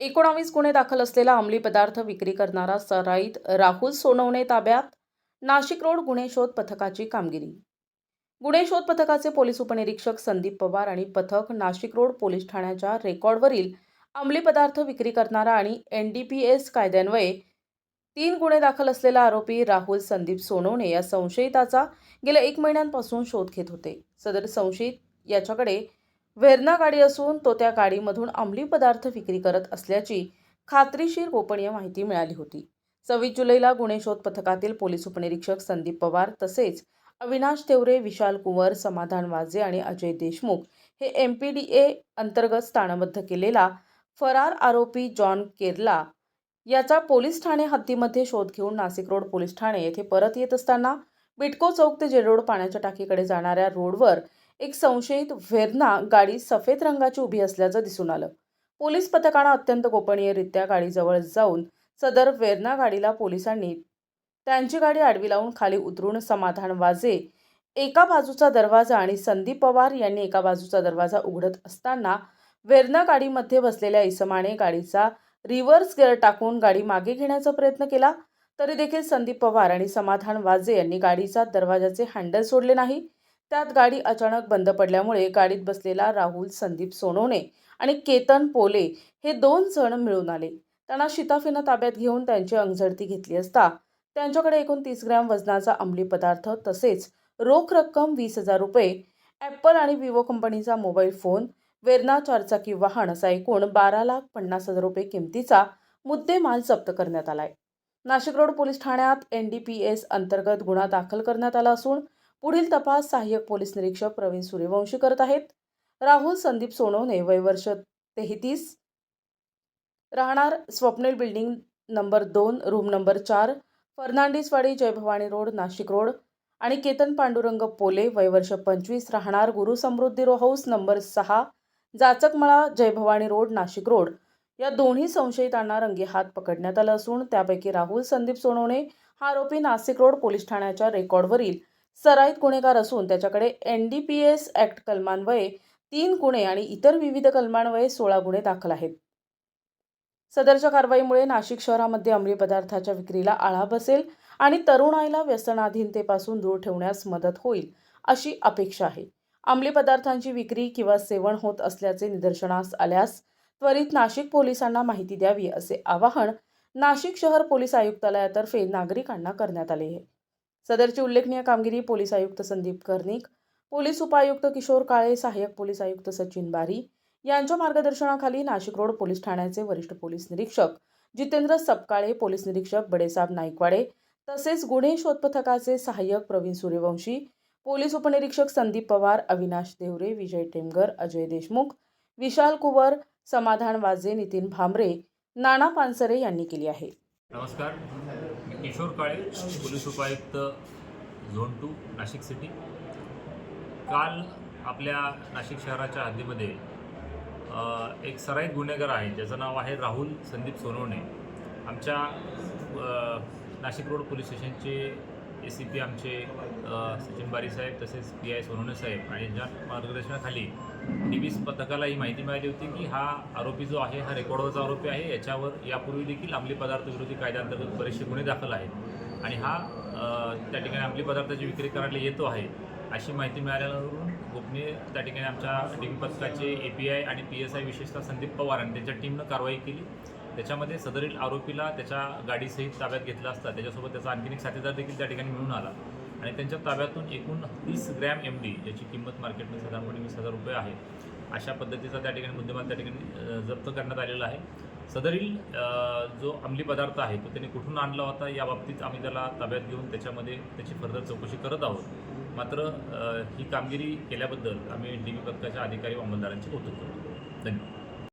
एकोणावीस गुन्हे दाखल असलेला अंमली पदार्थ विक्री करणारा सराईत राहुल सोनवणे ताब्यात नाशिक रोड गुन्हे शोध पथकाची कामगिरी. गुन्हे शोध पथकाचे पोलीस उपनिरीक्षक संदीप पवार आणि पथक नाशिक रोड पोलीस ठाण्याच्या रेकॉर्डवरील अंमली पदार्थ विक्री करणारा आणि एन डी पी एस कायद्यान्वये तीन गुन्हे दाखल असलेला आरोपी राहुल संदीप सोनवणे या संशयिताचा गेल्या एक महिन्यांपासून शोध घेत होते. सदर संशयित याच्याकडे व्हेर्ना गाडी असून तो त्या गाडीमधून अंमली पदार्थ विक्री करत असल्याची खात्रीशीर गोपनीय माहिती मिळाली होती. सव्वीस जुलैला गुन्हे शोध पथकातील पोलीस उपनिरीक्षक संदीप पवार तसेच अविनाश तेवरे विशाल कुंवर समाधान वाजे आणि अजय देशमुख हे एम पी डी ए अंतर्गत स्थानबद्ध केलेला फरार आरोपी जॉन केरला याचा पोलीस ठाणे हद्दीमध्ये शोध घेऊन नाशिक रोड पोलीस ठाणे येथे परत येत असताना बिटको चौक ते जेल रोड पाण्याच्या टाकीकडे जाणाऱ्या रोडवर एक संशयित व्हेरना गाडी सफेद रंगाची उभी असल्याचं दिसून आलं. पोलीस पथकानं अत्यंत गोपनीयरित्या गाडीजवळ जाऊन सदर व्हेर्ना गाडीला पोलिसांनी त्यांची गाडी आडवी लावून खाली उतरून समाधान वाजे एका बाजूचा दरवाजा आणि संदीप पवार यांनी एका बाजूचा दरवाजा उघडत असताना वेर्ना गाडीमध्ये बसलेल्या इसमाने गाडीचा रिव्हर्स गिअर टाकून गाडी मागे घेण्याचा प्रयत्न केला तरी देखील संदीप पवार आणि समाधान वाजे यांनी गाडीचा दरवाजाचे हँडल सोडले नाही. त्यात गाडी अचानक बंद पडल्यामुळे गाडीत बसलेला राहुल संदीप सोनवणे आणि केतन पोले हे दोन जण मिळून आले. त्यांना शिताफीनं ताब्यात घेऊन त्यांची अंगझडती घेतली असता त्यांच्याकडे एकूण तीस ग्रॅम वजनाचा अंमली पदार्थ तसेच रोख रक्कम वीस हजार रुपये ॲपल आणि विवो कंपनीचा मोबाईल फोन वेरना चारचाकी वाहन असा एकूण बारा लाख पन्नास हजार रुपये किमतीचा मुद्देमाल जप्त करण्यात आला आहे नाशिक रोड पोलीस ठाण्यात एन डी पी एस अंतर्गत गुन्हा दाखल करण्यात आला असून पुढील तपास सहाय्यक पोलीस निरीक्षक प्रवीण सूर्यवंशी करत आहेत. राहुल संदीप सोनवणे वय वर्ष तेहतीस. राहणार स्वप्नील बिल्डिंग नंबर दोन रूम नंबर चार फर्नांडिसवाडी जयभवानी रोड नाशिक रोड. आणि केतन पांडुरंग पोले वय वर्ष पंचवीस राहणार गुरु समृद्धी रो हाऊस नंबर सहा जाचकमळा जयभवानी रोड नाशिक रोड. या दोन्ही संशयितांना रंगेहात पकडण्यात आलं असून त्यापैकी राहुल संदीप सोनवणे हा आरोपी नाशिक रोड पोलीस ठाण्याच्या रेकॉर्डवरील सराईत गुन्हेगार असून त्याच्याकडे N D P S act कलमान्वये तीन गुन्हे आणि इतर विविध कलमान्वये सोळा गुन्हे दाखल आहेत. सदरच्या कारवाईमुळे नाशिक शहरामध्ये अंमली पदार्थाच्या विक्रीला आळा बसेल आणि तरुणाईला व्यसनाधीनतेपासून दूर ठेवण्यास मदत होईल अशी अपेक्षा आहे. अंमली पदार्थांची विक्री किंवा सेवन होत असल्याचे निदर्शनास आल्यास त्वरित नाशिक पोलिसांना माहिती द्यावी असे आवाहन नाशिक शहर पोलीस आयुक्तालयातर्फे नागरिकांना करण्यात आले आहे. सदरची उल्लेखनीय कामगिरी पोलीस आयुक्त संदीप कर्णिक पोलीस उपायुक्त किशोर काळे सहाय्यक पोलीस आयुक्त सचिन बारी यांच्या मार्गदर्शनाखाली नाशिक रोड पोलीस ठाण्याचे वरिष्ठ पोलीस निरीक्षक जितेंद्र सपकाळे पोलीस निरीक्षक बडेसाब नाईकवाडे तसेच गुन्हे शोध पथकाचे सहाय्यक प्रवीण सूर्यवंशी पोलीस उपनिरीक्षक संदीप पवार अविनाश देवरे विजय टेमगर अजय देशमुख विशाल कुवर समाधान वाजे नितीन भामरे नाना पानसरे यांनी केली आहे. नमस्कार. किशोर काळे पोलीस उपायुक्त झोन टू नाशिक सिटी. काल आपल्या नाशिक शहराच्या हद्दीमध्ये एक सराईत गुन्हेगार आहे ज्याचं नाव आहे राहुल संदीप सोनवणे. आमच्या नाशिक रोड पोलीस स्टेशनचे ए सी पी आमचे सचिन बारी साहेब तसेच पी आय सोनवणे साहेब आणि ज्या मार्गदर्शनाखाली डी बी पथकाला ही माहिती मिळाली होती की हा आरोपी जो आहे हा रेकॉर्डवरचा आरोपी आहे. याच्यावर यापूर्वी देखील अंमली पदार्थ विरोधी कायद्याअंतर्गत बरेचसे गुन्हे दाखल आहेत. आणि हा त्या ठिकाणी अंमली पदार्थाची विक्री करायला येतो आहे अशी माहिती मिळाल्यावरून गोपनीय त्या ठिकाणी आमच्या डी पथकाचे ए पी आय आणि पी एस आय विशेषतः संदीप पवार आणि त्यांच्या टीमनं कारवाई केली. त्याच्यामध्ये सदरील आरोपीला त्याच्या गाडीसहित ताब्यात घेतला असता. त्याच्यासोबत त्याचा आणखीन एक साथीदार देखील त्या ठिकाणी मिळून आला. आणि त्यांच्या ताब्यातून एकूण तीस ग्रॅम एम डी याची किंमत मार्केटमध्ये साधारणपणे वीस हजार रुपये आहे अशा पद्धतीचा त्या ठिकाणी मुद्देमाल त्या ठिकाणी जप्त करण्यात आलेला आहे. सदरील जो अंमली पदार्थ आहे तो त्यांनी कुठून आणला होता या बाबतीत आम्ही त्याला ताब्यात घेऊन त्याच्यामध्ये त्याची फर्दर चौकशी करत आहोत. मात्र ही कामगिरी केल्याबद्दल आम्ही डी बी पथकाच्या अधिकारी व अंमलदारांचे कौतुक करतो. धन्यवाद.